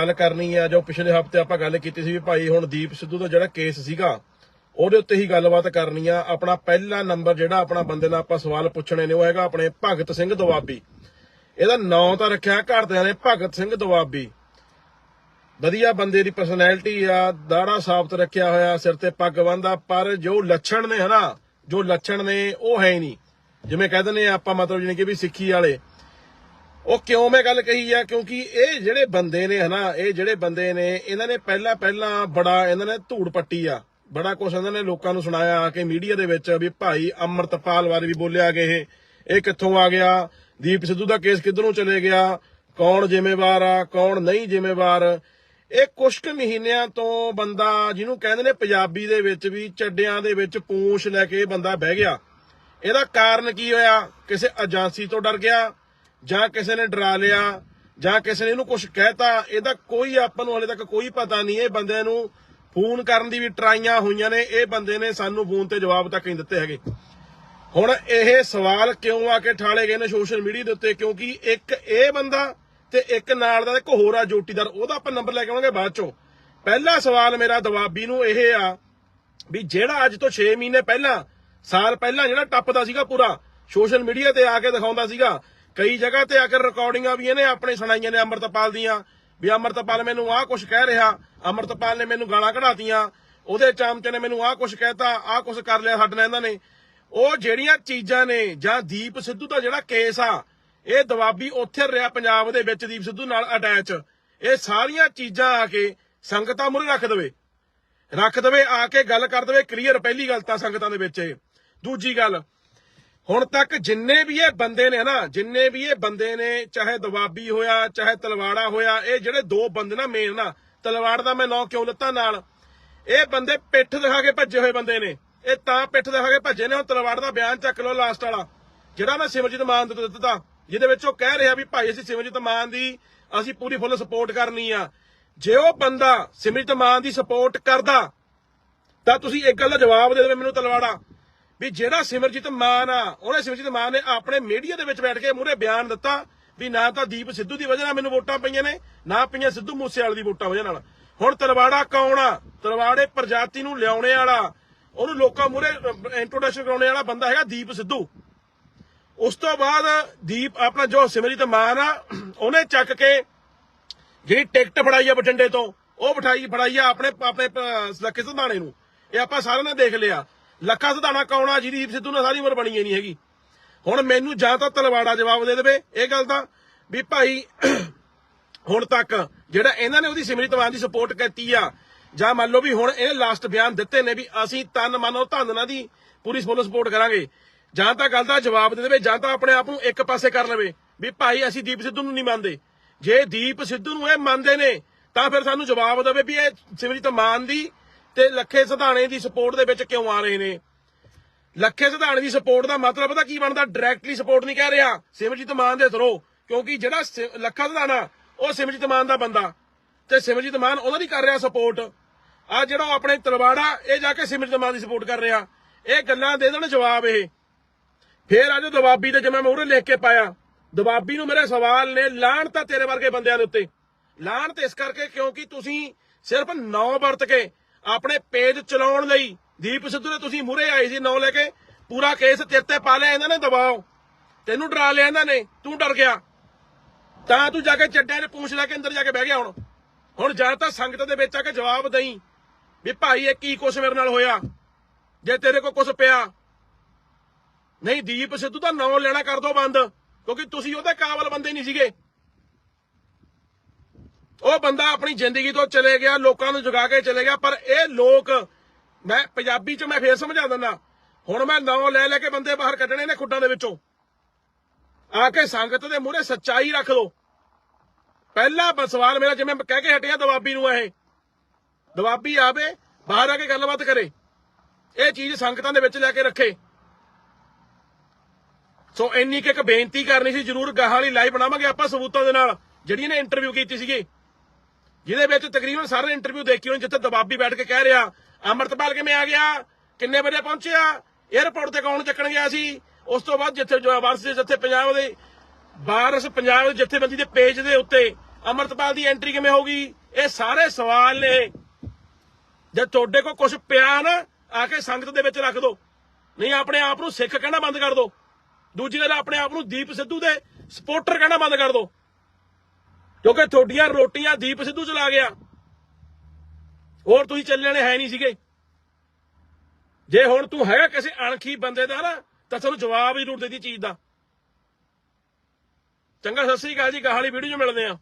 ਗੱਲ ਕਰਨੀ ਆ ਜੋ ਪਿਛਲੇ ਹਫ਼ਤੇ ਆਪਾਂ ਗੱਲ ਕੀਤੀ ਸੀ ਵੀ ਭਾਈ ਹੁਣ ਦੀਪ ਸਿੱਧੂ ਦਾ ਜਿਹੜਾ ਕੇਸ ਸੀਗਾ, ਉਹਦੇ ਉੱਤੇ ਹੀ ਗੱਲਬਾਤ ਕਰਨੀ ਆ। ਆਪਣਾ ਪਹਿਲਾ ਨੰਬਰ ਜਿਹੜਾ ਆਪਣਾ ਬੰਦੇ ਨਾਲ ਆਪਾਂ ਸਵਾਲ ਪੁੱਛਣੇ ਨੇ, ਉਹ ਹੈਗਾ ਆਪਣੇ ਭਗਤ ਸਿੰਘ ਦੁਆਬੀ। ਇਹਦਾ ਨਾਂ ਤਾਂ ਰੱਖਿਆ ਘਰਦਿਆਂ ਨੇ, ਭਗਤ ਸਿੰਘ ਦੁਆਬੀ। ਵਧੀਆ ਬੰਦੇ ਦੀ ਪਰਸਨੈਲਿਟੀ ਆ, ਦਾੜਾ ਸਾਫਤ ਰੱਖਿਆ ਹੋਇਆ, ਸਿਰ ਤੇ ਪੱਗ ਬੰਨਦਾ, ਪਰ ਜੋ ਲੱਛਣ ਨੇ ਹਨਾ, ਜੋ ਲੱਛਣ ਨੇ, ਉਹ ਹੈ ਹੀ ਨਹੀਂ। ਜਿਵੇਂ ਕਹਿ ਦਿੰਦੇ ਆਪਾਂ ਮਤਲਬ ਜਾਣੀ ਕਿ ਵੀ ਸਿੱਖੀ ਵਾਲੇ ਉਹ ਕਿਉਂ ਮੈਂ ਗੱਲ ਕਹੀ ਆ? ਕਿਉਂਕਿ ਇਹ ਜਿਹੜੇ ਬੰਦੇ ਨੇ ਹਨਾ, ਇਹ ਜਿਹੜੇ ਬੰਦੇ ਨੇ, ਇਹਨਾਂ ਨੇ ਪਹਿਲਾਂ ਪਹਿਲਾਂ ਬੜਾ ਇਹਨਾਂ ਨੇ ਧੂੜ ਪੱਟੀ ਆ। ਬੜਾ ਕੁਝ ਇਹਨਾਂ ਨੇ ਲੋਕਾਂ ਨੂੰ ਸੁਣਾਇਆ ਆ ਕਿ ਮੀਡੀਆ ਦੇ ਵਿੱਚ ਵੀ ਭਾਈ ਅਮਰਤਪਾਲ ਬਾਰੇ ਵੀ ਬੋਲਿਆ ਗਏ ਇਹ ਇਹ ਕਿੱਥੋਂ ਆ ਗਿਆ? ਦੀਪ ਸਿੱਧੂ ਦਾ ਕੇਸ ਕਿੱਧਰੋਂ ਚਲੇ ਗਿਆ? ਕੌਣ ਜ਼ਿੰਮੇਵਾਰ ਆ? ਕੌਣ ਨਹੀਂ ਜ਼ਿੰਮੇਵਾਰ? ਇਹ ਕੁਝ ਕੁ ਮਹੀਨਿਆਂ ਤੋਂ ਬੰਦਾ, ਜਿਹਨੂੰ ਕਹਿੰਦੇ ਨੇ ਪੰਜਾਬੀ ਦੇ ਵਿੱਚ ਵੀ ਚੱਡਿਆਂ ਦੇ ਵਿੱਚ ਪੂੰਛ ਲੈ ਕੇ ਬੰਦਾ ਬਹਿ ਗਿਆ। ਇਹਦਾ ਕਾਰਨ ਕੀ ਹੋਇਆ? ਕਿਸੇ ਏਜੰਸੀ ਤੋਂ ਡਰ ਗਿਆ? ਜਾਂ ਕਿਸੇ ਨੇ ਡਰਾ ਲਿਆ, ਜਾਂ ਕਿਸੇ ਨੇ ਇਹਨੂੰ ਕੁਝ ਕਹਿਤਾ, ਇਹਦਾ ਕੋਈ ਆਪਾਂ ਨੂੰ ਹਲੇ ਤੱਕ ਕੋਈ ਪਤਾ ਨਹੀਂ, ਇਹ ਬੰਦੇ ਨੂੰ ਫੋਨ ਕਰਨ ਦੀ ਵੀ ਟਰਾਈਆਂ ਹੋਈਆਂ ਨੇ, ਇਹ ਬੰਦੇ ਨੇ ਸਾਨੂੰ ਫੋਨ ਤੇ ਜਵਾਬ ਤੱਕ ਨਹੀਂ ਦਿੱਤੇ ਹੈਗੇ। ਹੁਣ ਇਹ ਸਵਾਲ ਕਿਉਂ ਆ ਕੇ ਠਾਲੇ ਗਏ ਨੇ ਸੋਸ਼ਲ ਮੀਡੀਆ ਦੇ ਉੱਤੇ? ਕਿਉਂਕਿ ਇੱਕ ਇਹ ਬੰਦਾ ਤੇ ਇੱਕ ਨਾਲ ਦਾ ਇੱਕ ਹੋਰ ਆ ਜੋਟੀਦਾਰ ਉਹਦਾ ਆਪਾਂ ਨੰਬਰ ਲੈ ਕੇ ਆਵਾਂਗੇ ਬਾਅਦ ਚੋਂ। ਪਹਿਲਾ ਸਵਾਲ ਮੇਰਾ ਦਵਾਬੀ ਨੂੰ ਇਹ ਆ ਵੀ ਜਿਹੜਾ ਅੱਜ ਤੋਂ 6 ਮਹੀਨੇ ਪਹਿਲਾਂ, ਸਾਲ ਪਹਿਲਾਂ ਜਿਹੜਾ ਟੱਪਦਾ ਸੀਗਾ ਪੂਰਾ, ਸੋਸ਼ਲ ਮੀਡੀਆ ਤੇ ਆ ਕੇ ਦਿਖਾਉਂਦਾ ਸੀਗਾ ਕਈ ਜਗ੍ਹਾ ਤੇ ਆ ਕੇ ਰਿਕਾਰਡਿੰਗਾਂ ਵੀ ਇਹਨੇ ਆਪਣੇ ਸੁਣਾਈਆਂ ਨੇ ਅਮਰਤਪਾਲ ਦੀਆਂ, ਵੀ ਅਮਰਤਪਾਲ ਮੈਨੂੰ ਆਹ ਕੁਝ ਕਹਿ ਰਿਹਾ, ਅਮਰਤਪਾਲ ਨੇ ਮੈਨੂੰ ਗਾਲਾਂ ਕਢਾਤੀਆਂ, ਉਹਦੇ ਚਾਮਚੇ ਨੇ ਮੈਨੂੰ ਆਹ ਕੁਝ ਕਹਿਤਾ, ਆਹ ਕੁਝ ਕਰ ਲਿਆ ਸਾਡੇ ਨਾਲ ਇਹਨਾਂ ਨੇ। ਉਹ ਜਿਹੜੀਆਂ ਚੀਜ਼ਾਂ ਨੇ, ਜਾਂ ਦੀਪ ਸਿੱਧੂ ਦਾ ਜਿਹੜਾ ਕੇਸ ਆ, ਇਹ ਦਵਾਬੀ ਉੱਥੇ ਰਿਹਾ ਪੰਜਾਬ ਦੇ ਵਿੱਚ ਦੀਪ ਸਿੱਧੂ ਨਾਲ ਅਟੈਚ ਇਹ ਸਾਰੀਆਂ ਚੀਜ਼ਾਂ ਆ ਕੇ ਸੰਗਤਾਂ ਮੁਰੇ ਰੱਖ ਦੇਵੇ। ਰੱਖ ਦੇਵੇ, ਆ ਕੇ ਗੱਲ ਕਰ ਦੇਵੇ ਕਲੀਅਰ ਪਹਿਲੀ ਗੱਲ ਤਾਂ ਸੰਗਤਾਂ ਦੇ ਵਿੱਚ ਇਹ। ਦੂਜੀ ਗੱਲ ਹੁਣ ਤੱਕ ਜਿੰਨੇ ਵੀ ਇਹ ਬੰਦੇ ਨੇ ਨਾ ਜਿੰਨੇ ਵੀ ਇਹ ਬੰਦੇ ਨੇ, ਚਾਹੇ ਦਵਾਬੀ ਹੋਇਆ, ਚਾਹੇ ਤਲਵਾੜਾ ਹੋਇਆ, ਇਹ ਜਿਹੜੇ ਦੋ ਬੰਦੇ ਨਾ ਮੇਨ ਨਾ, ਤਲਵਾੜ ਦਾ ਮੈਂ ਨਾਂ ਕਿਉਂ ਲੱਤਾ ਨਾਲ? ਇਹ ਬੰਦੇ ਪਿੱਠ ਦਿਖਾ ਕੇ ਭੱਜੇ ਹੋਏ ਬੰਦੇ ਨੇ। ਇਹ ਤਾਂ ਪਿੱਠ ਦਿਖਾ ਕੇ ਭੱਜੇ ਨੇ, ਹੁਣ ਤਲਵਾੜ ਦਾ ਬਿਆਨ ਚੱਕ ਲਓ ਲਾਸਟ ਵਾਲਾ। ਜਿਹੜਾ ਮੈਂ ਸਿਮਰਜੀਤ ਮਾਨ ਨੂੰ ਦਿੱਤਾ, ਜਿਹਦੇ ਵਿੱਚ ਉਹ ਕਹਿ ਰਿਹਾ ਵੀ ਭਾਈ ਅਸੀਂ ਸਿਮਰਜੀਤ ਮਾਨ ਦੀ, ਅਸੀਂ ਪੂਰੀ ਫੁੱਲ ਸਪੋਰਟ ਕਰਨੀ ਆ। ਜੇ ਉਹ ਬੰਦਾ ਸਿਮਰਜੀਤ ਮਾਨ ਦੀ ਸਪੋਰਟ ਕਰਦਾ, ਤਾਂ ਤੁਸੀਂ ਇੱਕ ਗੱਲ ਦਾ ਜਵਾਬ ਦੇ ਦੇਵੇ ਮੈਨੂੰ ਤਲਵਾੜਾ। ਵੀ ਜਿਹੜਾ ਸਿਮਰਜੀਤ ਮਾਨ ਆ, ਉਹਨੇ ਸਿਮਰਜੀਤ ਮਾਨ ਨੇ ਆਪਣੇ ਮੀਡੀਆ ਦੇ ਵਿੱਚ ਬੈਠ ਕੇ ਮੂਹਰੇ ਬਿਆਨ ਦਿੱਤਾ ਵੀ ਨਾ ਤਾਂ ਦੀਪ ਸਿੱਧੂ ਦੀ ਵਜ੍ਹਾ ਨਾਲ ਮੈਨੂੰ ਵੋਟਾਂ ਪਈਆਂ ਨੇ, ਨਾ ਪਈਆਂ ਸਿੱਧੂ ਮੂਸੇਵਾਲੇ ਦੀ ਵੋਟਾਂ ਵਜ੍ਹਾ ਨਾਲ। ਹੁਣ ਤਲਵਾੜਾ ਕੌਣ ਆ? ਤਲਵਾੜੇ ਪ੍ਰਜਾਤੀ ਨੂੰ ਲਿਆਉਣੇ ਵਾਲਾ, ਉਹਨੂੰ ਲੋਕਾਂ ਮੂਹਰੇ ਇੰਟਰੋਡਕਸ਼ਨ ਕਰਾਉਣੇ ਵਾਲਾ ਬੰਦਾ ਹੈਗਾ ਦੀਪ ਸਿੱਧੂ। ਉਸ ਤੋਂ ਬਾਅਦ ਦੀਪ ਆਪਣਾ ਜੋ ਸਿਮਰਜੀਤ ਮਾਨ ਆ, ਉਹਨੇ ਚੱਕ ਕੇ ਜਿਹੜੀ ਟਿਕਟ ਫੜਾਈ ਆ ਬਠਿੰਡੇ ਤੋਂ, ਉਹ ਬਿਠਾਈ, ਫੜਾਈ ਆ ਆਪਣੇ ਆਪਣੇ ਪ- ਲੱਖੇ ਨੂੰ। ਇਹ ਆਪਾਂ ਸਾਰਿਆਂ ਨੇ ਦੇਖ ਲਿਆ। ਲੱਖਾ ਸਿਧਾਣਾ ਕੌਣ ਆ? ਜਿਹਦੀ ਸਿੱਧੂ ਨਾਲ ਸਾਰੀ ਉਮਰ ਬਣੀ ਨਹੀਂ ਹੈਗੀ। ਹੁਣ ਮੈਨੂੰ ਜਾਂ ਤਾਂ ਤਲਵਾੜਾ ਜਵਾਬ ਦੇ ਦੇਵੇ, ਇਹ ਗੱਲ ਦਾ ਵੀ ਭਾਈ ਹੁਣ ਤੱਕ ਜਿਹੜਾ ਇਹਨਾਂ ਨੇ ਉਹਦੀ ਸਿਮਰਜੀਤ ਦੀ ਸਪੋਰਟ ਕੀਤੀ ਆ, ਜਾਂ ਮੰਨ ਲਓ ਵੀ ਹੁਣ ਇਹ ਲਾਸਟ ਬਿਆਨ ਦਿੱਤੇ ਨੇ ਵੀ ਅਸੀਂ ਤਨ ਮਨੋ ਧਨ ਨਾਲ ਦੀ ਪੂਰੀ ਫੁੱਲ ਸਪੋਰਟ ਕਰਾਂਗੇ। ਜਾਂ ਤਾਂ ਗੱਲ ਦਾ ਜਵਾਬ ਦੇ ਦੇਵੇ, ਜਾਂ ਤਾਂ ਆਪਣੇ ਆਪ ਨੂੰ ਇੱਕ ਪਾਸੇ ਕਰ ਲਵੇ, ਵੀ ਭਾਈ ਅਸੀਂ ਦੀਪ ਸਿੱਧੂ ਨੂੰ ਨਹੀਂ ਮੰਨਦੇ। ਜੇ ਦੀਪ ਸਿੱਧੂ ਨੂੰ ਇਹ ਮੰਨਦੇ ਨੇ, ਤਾਂ ਫਿਰ ਸਾਨੂੰ ਜਵਾਬ ਦੇਵੇ ਵੀ ਇਹ ਸਿਮਰਜੀਤ ਮਾਨ ਦੀ ਤੇ ਲੱਖੇ ਸਿਧਾਣੇ ਦੀ ਸਪੋਰਟ ਦੇ ਵਿੱਚ ਕਿਉਂ ਆ ਰਹੇ ਨੇ? ਲੱਖੇ ਸਿਧਾਣੇ ਦੀ ਸਪੋਰਟ ਦਾ ਮਤਲਬ ਪਤਾ ਕੀ ਬਣਦਾ? ਡਾਇਰੈਕਟਲੀ ਸਪੋਰਟ ਨਹੀਂ ਕਹਿ ਰਿਹਾ। ਸਿਮਰਜੀਤ ਮਾਨ ਦੇ ਥਰੋ ਕਿਉਂਕਿ ਜਿਹੜਾ ਸਿ- ਲੱਖਾ ਸਿਧਾਣਾ, ਉਹ ਸਿਮਰਜੀਤ ਮਾਨ ਦਾ ਬੰਦਾ। ਤੇ ਸਿਮਰਜੀਤ ਮਾਨ ਉਹਨਾਂ ਦੀ ਕਰ ਰਿਹਾ ਸਪੋਰਟ ਆ ਜਿਹੜਾ ਆਪਣੇ ਤਲਵਾੜਾ, ਇਹ ਜਾ ਕੇ ਸਿਮਰਜੀਤ ਮਾਨ ਦੀ ਸਪੋਰਟ ਕਰ ਰਿਹਾ। ਇਹ ਗੱਲਾਂ ਦੇ ਦੇਣ ਜਵਾਬ ਇਹ। ਫੇਰ ਅੱਜ ਦਵਾਬੀ ਤੇ, ਜਿਵੇਂ ਮੈਂ ਉਹਨੇ ਲਿਖ ਕੇ ਪਾਇਆ। ਦਵਾਬੀ ਨੂੰ ਮੇਰੇ ਸਵਾਲ ਨੇ ਲਾਣ ਤਾਂ ਤੇਰੇ ਵਰਗੇ ਬੰਦਿਆਂ ਦੇ ਉੱਤੇ। ਲਾਣ ਤੇ ਇਸ ਕਰਕੇ ਕਿਉਂਕਿ ਤੁਸੀਂ ਸਿਰਫ ਨੌ ਵਰਤ ਕੇ ਆਪਣੇ ਪੇਜ ਚਲਾਉਣ ਲਈ। ਦੀਪ ਸਿੱਧੂ ਨੇ ਤੁਸੀਂ ਮੂਰੇ ਆਏ ਸੀ ਨੌ ਲੈ ਕੇ। ਪੂਰਾ ਕੇਸ ਤੇਰੇ ਤੇ ਪਾ ਲਿਆ ਇਹਨਾਂ ਨੇ, ਦਬਾਓ। ਤੈਨੂੰ ਡਰਾ ਲਿਆ ਇਹਨਾਂ ਨੇ, ਤੂੰ ਡਰ ਗਿਆ। ਤਾਂ ਤੂੰ ਜਾ ਕੇ ਚੱਡਿਆਂ ਨੇ ਪੂਛ ਲੈ ਕੇ ਅੰਦਰ ਜਾ ਕੇ ਬਹਿ ਗਿਆ ਹੁਣ। ਹੁਣ ਜਾਂ ਤਾਂ ਸੰਗਤ ਦੇ ਵਿੱਚ ਆ ਕੇ ਜਵਾਬ ਦੇਈ ਵੀ ਭਾਈ ਇਹ ਕੀ ਕੁਛ ਮੇਰੇ ਨਾਲ ਹੋਇਆ? ਜੇ ਤੇਰੇ ਕੋਲ ਕੁਛ ਪਿਆ। ਨਹੀਂ, ਦੀਪ ਸਿੱਧੂ ਦਾ ਨਾਂ ਲੈਣਾ ਕਰ ਦੋ ਬੰਦ, ਕਿਉਂਕਿ ਤੁਸੀਂ ਉਹਦੇ ਕਾਬਲ ਬੰਦੇ ਨਹੀਂ ਸੀਗੇ। ਉਹ ਬੰਦਾ ਆਪਣੀ ਜ਼ਿੰਦਗੀ ਤੋਂ ਚਲੇ ਗਿਆ, ਲੋਕਾਂ ਨੂੰ ਜਗਾ ਕੇ ਚਲੇ ਗਿਆ, ਪਰ ਇਹ ਲੋਕ, ਮੈਂ ਪੰਜਾਬੀ ਚ ਮੈਂ ਫੇਰ ਸਮਝਾ ਦਿੰਦਾ, ਹੁਣ ਮੈਂ ਨਾਂ ਲੈ ਲੈ ਕੇ ਬੰਦੇ ਬਾਹਰ ਕੱਢਣੇ ਨੇ ਖੁੱਡਾਂ ਦੇ ਵਿੱਚੋਂ। ਆ ਕੇ ਸੰਗਤ ਦੇ ਮੂਹਰੇ ਸੱਚਾਈ ਰੱਖ ਲੋ ਪਹਿਲਾ ਸਵਾਲ ਮੇਰਾ ਜਿਵੇਂ ਕਹਿ ਕੇ ਹਟਿਆ ਦਵਾਬੀ ਨੂੰ ਇਹ। ਦਵਾਬੀ ਆਵੇ, ਬਾਹਰ ਆ ਕੇ ਗੱਲਬਾਤ ਕਰੇ। ਇਹ ਚੀਜ਼ ਸੰਗਤਾਂ ਦੇ ਵਿੱਚ ਲੈ ਕੇ ਰੱਖੇ। ਸੋ ਇੰਨੀ ਕੁ ਇੱਕ ਬੇਨਤੀ ਕਰਨੀ ਸੀ, ਜਰੂਰ ਗਾਹਾਂ ਵਾਲੀ ਲਾਈਵ ਬਣਾਵਾਂਗੇ ਆਪਾਂ ਸਬੂਤਾਂ ਦੇ ਨਾਲ, ਜਿਹੜੀਆਂ ਨੇ ਇੰਟਰਵਿਊ ਕੀਤੀ ਸੀਗੀ। ਜਿਹਦੇ ਵਿੱਚ ਤਕਰੀਬਨ ਸਾਰੇ ਇੰਟਰਵਿਊ ਦੇਖੀ ਹੋਣੀ, ਜਿੱਥੇ ਦਬਾਬੀ ਬੈਠ ਕੇ ਕਹਿ ਰਿਹਾ, ਅਮਰਤਪਾਲ ਕਿਵੇਂ ਆ ਗਿਆ? ਕਿੰਨੇ ਵਜੇ ਪਹੁੰਚਿਆ? 에어ਪੋਰਟ ਤੇ ਕੌਣ ਚੱਕਣ ਗਿਆ ਸੀ? ਉਸ ਤੋਂ ਬਾਅਦ ਜਿੱਥੇ ਵਾਰਸ ਜਿੱਥੇ ਪੰਜਾਬ ਦੇ ਵਾਰਸ ਪੰਜਾਬ ਦੇ ਜਥੇਬੰਦੀ ਦੇ ਪੇਜ ਦੇ ਉੱਤੇ ਅਮਰਤਪਾਲ ਦੀ ਐਂਟਰੀ ਕਿਵੇਂ ਹੋ ਗਈ? ਇਹ ਸਾਰੇ ਸਵਾਲ ਨੇ। ਜੇ ਤੁਹਾਡੇ ਕੋਲ ਕੁਝ ਪਿਆ ਨਾ, ਆ ਕੇ ਸੰਗਤ ਦੇ ਵਿੱਚ ਰੱਖ ਦਿਓ ਨਹੀਂ, ਆਪਣੇ ਆਪ ਨੂੰ ਸਿੱਖ ਕਹਿਣਾ ਬੰਦ ਕਰ ਦਿਓ ਦੂਜੀ ਗੱਲ, ਆਪਣੇ ਆਪ ਨੂੰ ਦੀਪ ਸਿੱਧੂ ਦੇ ਸਪੋਰਟਰ ਕਹਿਣਾ ਬੰਦ ਕਰ ਦਿਓ ਕਿਉਂਕਿ ਤੁਹਾਡੀਆਂ ਰੋਟੀਆਂ ਦੀਪ ਸਿੱਧੂ ਚਲਾ ਗਿਆ। ਹੋਰ ਤੁਸੀਂ ਚੱਲਣੇ ਹੈ ਨਹੀਂ ਸੀਗੇ। ਜੇ ਹੁਣ ਤੂੰ ਹੈਗਾ ਕਿਸੇ ਅਣਖੀ ਬੰਦੇ ਦਾ ਨਾ, ਤਾਂ ਤੁਹਾਨੂੰ ਜਵਾਬ ਹੀ ਜ਼ਰੂਰ ਦੇ ਚੀਜ਼ ਦਾ। ਚੰਗਾ, ਸਤਿ ਸ੍ਰੀ ਅਕਾਲ ਜੀ ਗਾਹਾਂ ਵਾਲੀ ਵੀਡੀਓ 'ਚ ਮਿਲਦੇ ਆਂ